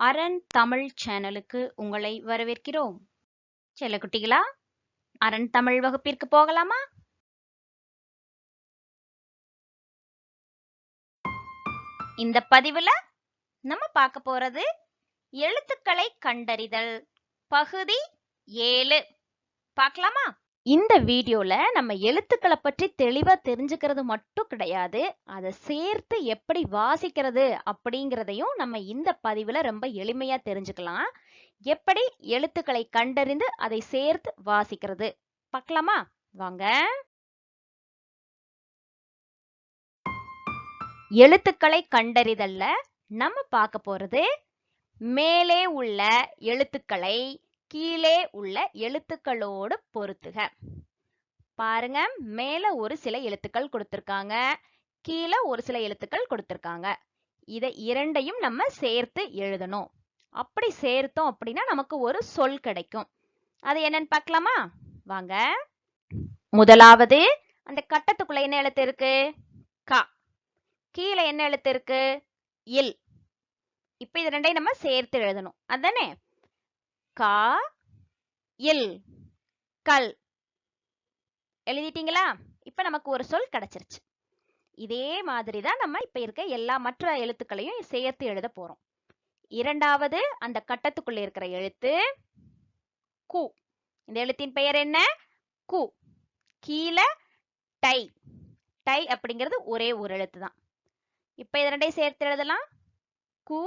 அரண் தமிழ் சேனலுக்கு உங்களை வரவேற்கிறோம். செல்ல குட்டிகளா அரண் தமிழ் வகுப்பிற்கு போகலாமா? இந்த பதிவுல நம்ம பார்க்க போறது எழுத்துக்களை கண்டறிதல் பகுதி ஏழு. பார்க்கலாமா? இந்த வீடியோல நம்ம எழுத்துக்களை பற்றி தெளிவா தெரிஞ்சுக்கிறது மட்டும் கிடையாது. அதை சேர்த்து எப்படி வாசிக்கிறது அப்படிங்கிறதையும் நம்ம இந்த பதிவுல ரொம்ப எளிமையா தெரிஞ்சுக்கலாம். எப்படி எழுத்துக்களை கண்டறிந்து அதை சேர்த்து வாசிக்கிறது? பார்க்கலாமா? வாங்க. எழுத்துக்களை கண்டறிதல்ல நம்ம பார்க்க போறது மேலே உள்ள எழுத்துக்களை கீழே உள்ள எழுத்துக்களோடு பொருத்துக. பாருங்க மேல ஒரு சில எழுத்துக்கள் கொடுத்திருக்காங்க. கீழே ஒரு சில எழுத்துக்கள் கொடுத்திருக்காங்க. இதை இரண்டையும் நம்ம சேர்த்து எழுதணும். அப்படி சேர்த்தோம் அப்படின்னா நமக்கு ஒரு சொல் கிடைக்கும். அது என்னன்னு பார்க்கலாமா? வாங்க. முதலாவது அந்த கட்டத்துக்குள்ள என்ன எழுத்து இருக்கு? க. கீழே என்ன எழுத்து இருக்கு? இல். இப்ப இது ரெண்டையும் நம்ம சேர்த்து எழுதணும். அதானே? கா இல் கல். எழுதிட்டீங்களா? இப்ப நமக்கு ஒரு சொல் கிடைச்சிருச்சு. இதே மாதிரி தான் நம்ம இப்ப இருக்க எல்லா மற்ற எழுத்துக்களையும் சேர்த்து எழுத போறோம். இரண்டாவது அந்த கட்டத்துக்குள்ள இருக்கிற எழுத்து கு. இந்த எழுத்தின் பெயர் என்ன? கு. கீழே டை. டை அப்படிங்கிறது ஒரே ஒரு எழுத்து தான். இப்ப இது ரெண்டையும் சேர்த்து எழுதலாம். கு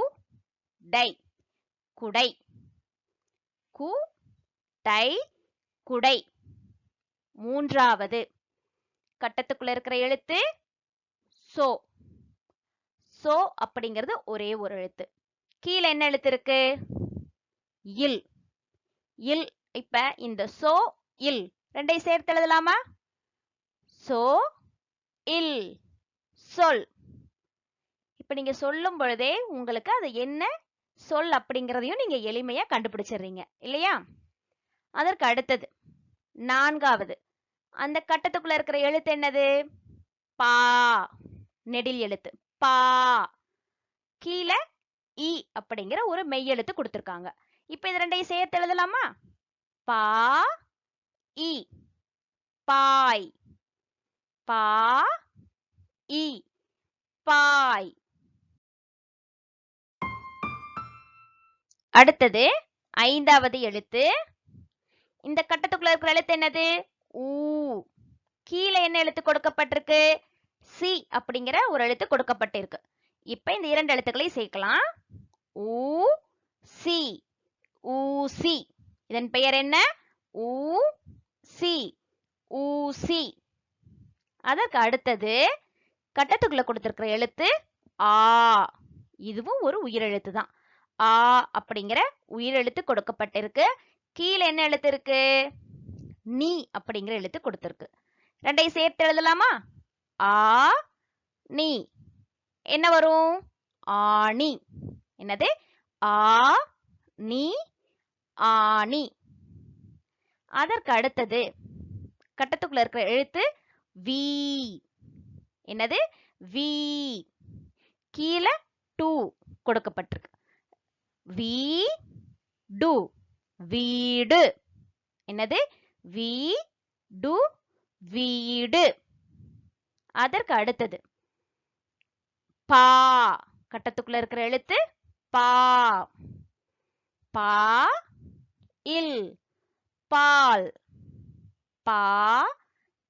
டை. குடை. கு டை குடை. மூன்றாவது கட்டத்துக்குள்ள இருக்கிற எழுத்து சோ. சோ அப்படிங்கிறது ஒரே ஒரு எழுத்து. கீழே என்ன எழுத்து இருக்கு? இல். இல் இப்ப இந்த சோ இல் ரெண்டையும் சேர்த்து எழுதலாமா? சோ இல். சொல். இப்ப நீங்க சொல்லும் பொழுதே உங்களுக்கு அது என்ன சொல் அப்படிங்கிறதையும் நீங்க எளிமையாக கண்டுபிடிச்சிடுறீங்க. இல்லையா? அதற்கு அடுத்தது நான்காவது. அந்த கட்டத்துக்குள்ள இருக்கிற எழுத்து என்னது? பா. நெடில் எழுத்து. பா. கீழே இ அப்படிங்கிற ஒரு மெய் எழுத்து கொடுத்துருக்காங்க. இப்போ இது ரெண்டையும் சேர்த்து எழுதலாமா? பா. இ. பாய். பா. இ. பாய். அடுத்தது ஐந்தாவது எழுத்து. இந்த கட்டத்துக்குள்ள இருக்கிற எழுத்து என்னது? ஊ. கீழே என்ன எழுத்து கொடுக்கப்பட்டிருக்கு? சி அப்படிங்கிற ஒரு எழுத்து கொடுக்கப்பட்டிருக்கு. இப்ப இந்த இரண்டு எழுத்துக்களையும் சேர்க்கலாம். ஊ சி. ஊசி இதன் பெயர் என்ன? ஊ சி. ஊசி அதற்கு அடுத்தது கட்டத்துக்குள்ள கொடுத்திருக்கிற எழுத்து ஆ. இதுவும் ஒரு உயிரெழுத்து தான் ஆ அப்படிங்கிற உயிரெழுத்து கொடுக்கப்பட்டிருக்கு. கீழே என்ன எழுத்து இருக்கு? நீ அப்படிங்கிற எழுத்து கொடுத்திருக்கு. ரெண்டையும் சேர்த்து எழுதலாமா? ஆ நீ. என்ன வரும்? ஆணி என்னது? ஆ நீ ஆணி அதற்கு அடுத்தது கட்டத்துக்குள்ள இருக்கிற எழுத்து வி. என்னது? வி. கீழே டூ கொடுக்கப்பட்டிருக்கு. வீ டு வீடு. என்னது? வீ டு வீடு. அதற்கு அடுத்தது. பா கட்டத்துக்குள்ள இருக்கிற எழுத்து பா. பா இல். பால். பா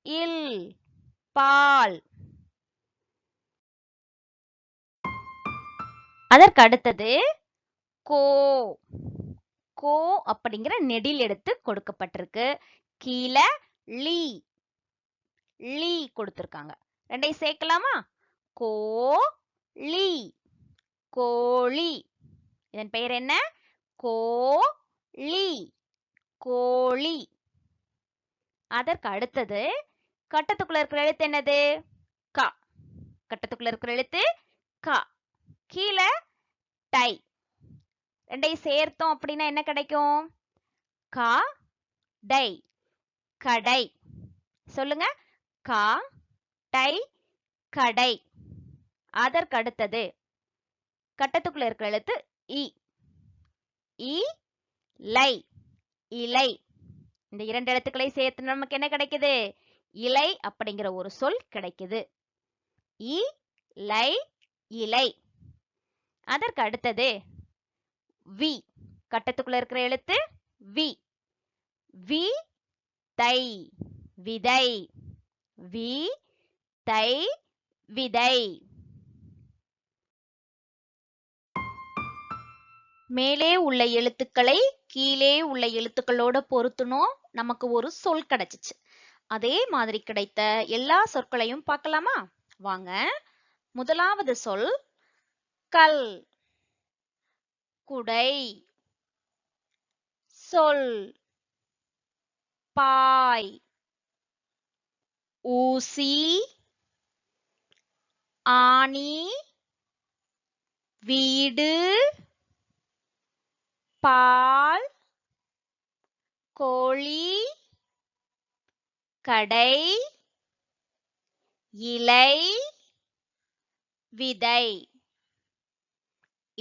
இல். பால். அதற்கு அடுத்தது கோ. கோ அப்படிங்கிற நெடில் எடுத்து கொடுக்கப்பட்டிருக்கு. கீழே லீ. லீ கொடுத்திருக்காங்க. ரெண்டையும் சேர்க்கலாமா? கோ லீ. கோழி. இதன் பெயர் என்ன? கோழி கோழி. அதற்கு அடுத்தது கட்டத்துக்குள்ள இருக்கிற எழுத்து என்னது? க. கட்டத்துக்குள்ள இருக்கிற எழுத்து க. கீழே டை. ரெண்டையும் சேர்த்தோம் அப்படின்னா என்ன கிடைக்கும்? கா டை. கடை. சொல்லுங்க. கா டை கடை. அதற்கு அடுத்தது. கட்டத்துக்குள்ள இருக்கிற எழுத்து இ. இ லை. இலை. இந்த இரண்டு எழுத்துக்களை சேர்த்து நமக்கு என்ன கிடைக்குது? இலை அப்படிங்கிற ஒரு சொல் கிடைக்குது. இ லை இலை. அதற்கு அடுத்தது. வி கட்டத்துக்குள்ள இருக்கிற எழுத்து வி வி தை விதை. வி தை விதை. மேலே உள்ள எழுத்துக்களை கீழே உள்ள எழுத்துக்களோட பொருத்தணும் நமக்கு ஒரு சொல் கிடைச்சிச்சு. அதே மாதிரி கிடைத்த எல்லா சொற்களையும் பார்க்கலாமா? வாங்க. முதலாவது சொல் கல். குடை. சொல். பாய். ஊசி. ஆணி. வீடு. பால். கோழி. கடை. இலை. விதை.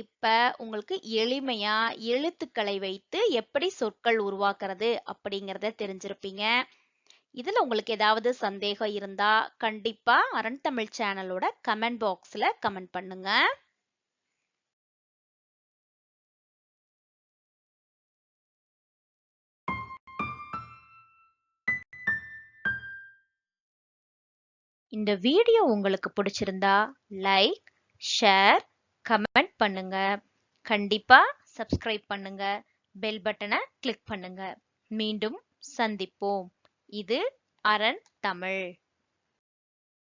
இப்ப உங்களுக்கு எளிமையா எழுத்துக்களை வைத்து எப்படி சொற்கள் உருவாக்குறது அப்படிங்கறத தெரிஞ்சிருப்பீங்க. இதுல உங்களுக்கு ஏதாவது சந்தேகம் இருந்தா கண்டிப்பா அரண் தமிழ் சேனலோட கமெண்ட் பாக்ஸ்ல கமெண்ட் பண்ணுங்க. இந்த வீடியோ உங்களுக்கு பிடிச்சிருந்தா லைக் ஷேர் கமெண்ட் பண்ணுங்க. கண்டிப்பா சப்ஸ்கிரைப் பண்ணுங்க. பெல் பட்டனை கிளிக் பண்ணுங்க. மீண்டும் சந்திப்போம். இது அரண் தமிழ்.